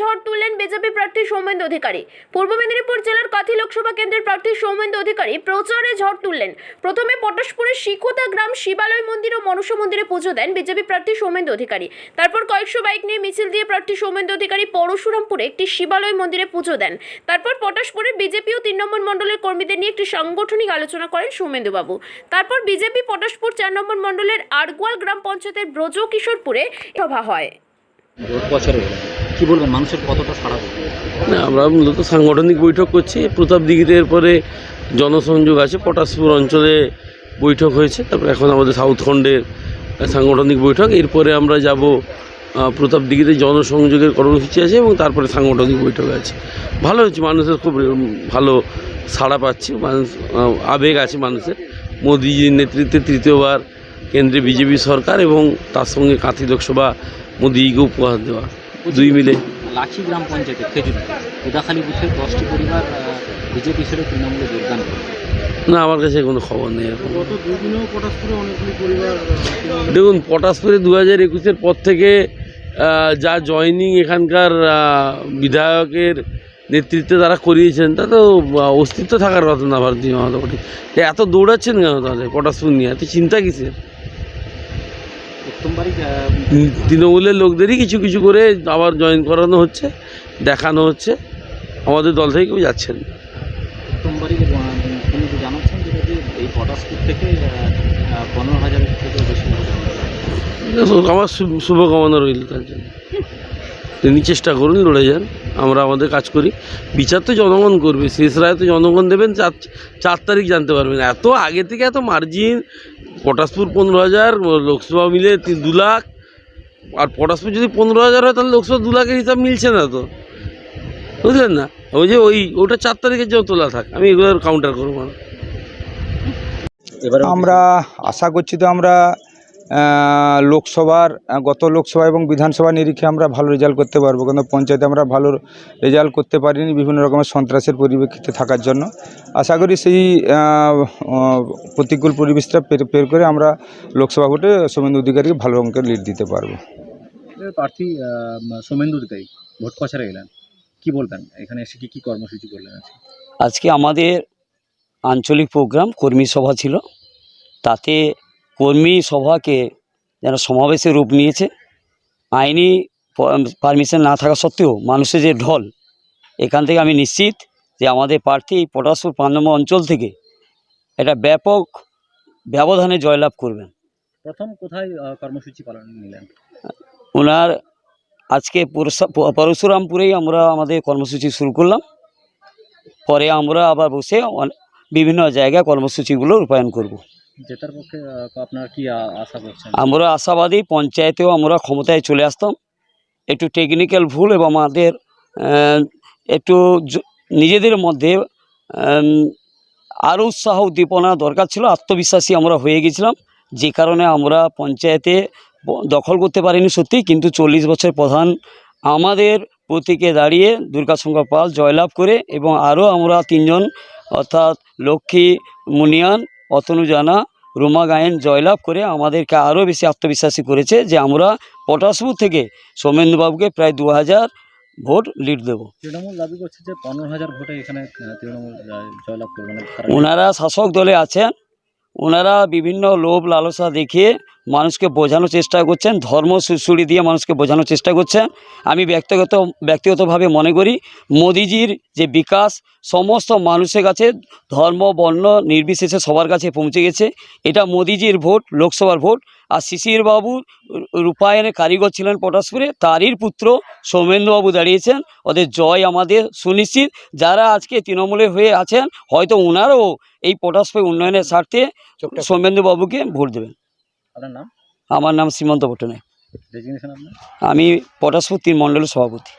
ঝড় তুললেন বিজেপি প্রার্থী সৌমেন্দ্র অধিকারী। পূর্ব মেদিনীপুর জেলার কাথি লোকসভা কেন্দ্রের প্রার্থী সৌমেন্দ্র অধিকারী প্রচারে ঝড় তুললেন। প্রথমে পটাশপুরের শিকোতা গ্রাম শিবালয় মন্দির ও মনসা মন্দিরে পুজো দেন বিজেপি প্রার্থী সৌমেন্দ্র অধিকারী। তারপর কয়েকশো বাইক নিয়ে মিছিল দিয়ে প্রার্থী সৌমেন্দ্র অধিকারী পরশুরামপুরে একটি শিবালয় মন্দিরে পুজো দেন। তারপর পটাশপুরের বিজেপি ও তিন নম্বর মণ্ডলের কর্মীদের নিয়ে একটি সাংগঠনিক আলোচনা করেন সৌমেন্দ্রবাবু তারপর বিজেপি পটাশপুর চার নম্বর মণ্ডলের আরগোয়াল গ্রাম পঞ্চায়েতের ব্রজ কিশোরপুরে সভা হয়। বছরে কি বলবেন? মানুষের কতটা সাড়া না, আমরা মূলত সাংগঠনিক বৈঠক করছি। প্রতাপ দিঘিতে এরপরে জনসংযোগ আছে পটাশপুর অঞ্চলে বৈঠক হয়েছে। তারপরে এখন আমাদের সাউথ খণ্ডের সাংগঠনিক বৈঠক। এরপরে আমরা যাব প্রতাপ দিঘিতে জনসংযোগের কর্মসূচি আছে এবং তারপরে সাংগঠনিক বৈঠক আছে। ভালো হচ্ছে মানুষের খুব ভালো সাড়া পাচ্ছি। মানুষ আবেগ আছে মানুষের। মোদিজির নেতৃত্বে তৃতীয়বার কেন্দ্রে বিজেপি সরকার এবং তার সঙ্গে কাঁথি লোকসভা মোদিকে উপহার দেওয়া। দুই মিলে। লাঠি গ্রাম পঞ্চায়েতে খেজুরি। উদাখালী বুথের দশটি পরিবার বিজেপি ছেড়ে তৃণমূলে যোগদান করে। না আমার কাছে কোনো খবর নেই এখন গত দুদিনেও পটাশপুরে অনেকগুলি পরিবার দেখুন পটাশপুরে দু হাজার একুশের পর থেকে যা জয়নিং এখানকার বিধায়কের নেতৃত্বে তারা করিয়েছেন তা তো অস্তিত্ব থাকার কথা না ভারতীয় জনতা পার্টি। এত দৌড়াচ্ছেন কেন তাহলে পটাশপুর নিয়ে? এত চিন্তা কিসের? তৃণমূলের লোকদেরই কিছু কিছু করে আবার জয়েন করানো হচ্ছে দেখানো হচ্ছে। আমাদের দল থেকে কেউ যাচ্ছেন। আমার শুভকামনা রইল তার জন্য। তিনি চেষ্টা করুন লড়ে যান। আমরা আমাদের কাজ করি। বিচার তো জনগণ করবে, শেষ রায় তো জনগণ দেবেন, চার চার তারিখ জানতে পারবেন। এত আগে থেকে এত মার্জিন পটাশপুর পনেরো হাজার, লোকসভা মিলে দু লাখ। আর পটাশপুর যদি পনেরো হাজার হয়, তাহলে লোকসভা দু লাখের হিসাব মিলছে না তো। বুঝলেন না? ওই যে ওই, ওটা চার তারিখের জন্য তোলা থাক। আমি এগুলোর কাউন্টার করব না। আমরা আশা করছি তো আমরা লোকসভার গত লোকসভা এবং বিধানসভা নিরিখে আমরা ভালো রেজাল্ট করতে পারব। কিন্তু পঞ্চায়েতে আমরা ভালো রেজাল্ট করতে পারিনি বিভিন্ন রকমের সন্ত্রাসের পরিপ্রেক্ষিতে থাকার জন্য। আশা করি সেই প্রতিকূল পরিবেশটা পের পের করে আমরা লোকসভা ভোটে শুভেন্দু অধিকারীকে ভালো অঙ্কের লিড দিতে পারব। প্রার্থী সৌমেন্দু অধিকারী ভোট প্রচারে এলেন। কি বলবেন? এখানে এসে কি কী কর্মসূচি করলেন আজকে আমাদের আঞ্চলিক প্রোগ্রাম কর্মী সভা ছিল। তাতে কর্মী সভাকে যেন সমাবেশে রূপ নিয়েছে। আইনি পারমিশন না থাকা সত্ত্বেও মানুষের যে ঢল এখান থেকে আমি নিশ্চিত যে আমাদের প্রার্থী এই পটাশপুর পাঁচ নম্বর অঞ্চল থেকে এটা ব্যাপক ব্যবধানে জয়লাভ করবেন। প্রথম কোথায় কর্মসূচি পালন নিলেন? ওনার আজকে পরশুরামপুরেই আমরা আমাদের কর্মসূচি শুরু করলাম। পরে আমরা আবার বসে বিভিন্ন জায়গায় কর্মসূচিগুলো রূপায়ণ করব। জেতার পক্ষে আপনারা কি আশা করছেন? আমরা আশাবাদী, পঞ্চায়েতেও আমরা ক্ষমতায় চলে আসতাম। একটু টেকনিক্যাল ভুল এবং আমাদের একটু নিজেদের মধ্যে আরও উৎসাহ উদ্দীপনা দরকার ছিল, আত্মবিশ্বাসী আমরা হয়ে গেছিলাম। যে কারণে আমরা পঞ্চায়েতে দখল করতে পারিনি সত্যি, কিন্তু চল্লিশ বছর প্রধান আমাদের প্রতীকে দাঁড়িয়ে দুর্গাশঙ্কর পাল জয়লাভ করে এবং আরও আমরা তিনজন, অর্থাৎ লক্ষ্মী মুনিয়ান অতনু জানা রুমা গায়েন জয়লাভ করে আমাদেরকে আরও বেশি আত্মবিশ্বাসী করেছে যে আমরা পটাশপুর থেকে সৌমেন্দ্রবাবুকে প্রায় দু হাজার ভোট লিড দেব। তৃণমূল দাবি করছে যে পনেরো হাজার ভোটে এখানে তৃণমূল জয়লাভ করবে। ওনারা শাসক দলে আছেন। ওনারা বিভিন্ন লোভ লালসা দেখিয়ে মানুষকে বোঝানোর চেষ্টা করছেন ধর্ম সুড়ি দিয়ে মানুষকে বোঝানোর চেষ্টা করছেন। আমি ব্যক্তিগত ব্যক্তিগতভাবে মনে করি মোদিজির যে বিকাশ সমস্ত মানুষের কাছে ধর্ম বর্ণ নির্বিশেষে সবার কাছে পৌঁছে গেছে। এটা মোদিজির ভোট লোকসভার ভোট। আর শিশির বাবু রূপায়ণের কারিগর ছিলেন পটাশপুরে তারই পুত্র সৌমেন্দ্রবাবু দাঁড়িয়েছেন। ওদের জয় আমাদের সুনিশ্চিত। যারা আজকে তৃণমূলে হয়ে আছেন হয়তো ওনারও এই পটাশপুর উন্নয়নের স্বার্থে সৌমেন্দ্রবাবুকে ভোট দেবেন। আপনার নাম? আমার নাম সীমন্ত পটনে আমি পটাশপুর তিন মণ্ডলের সভাপতি।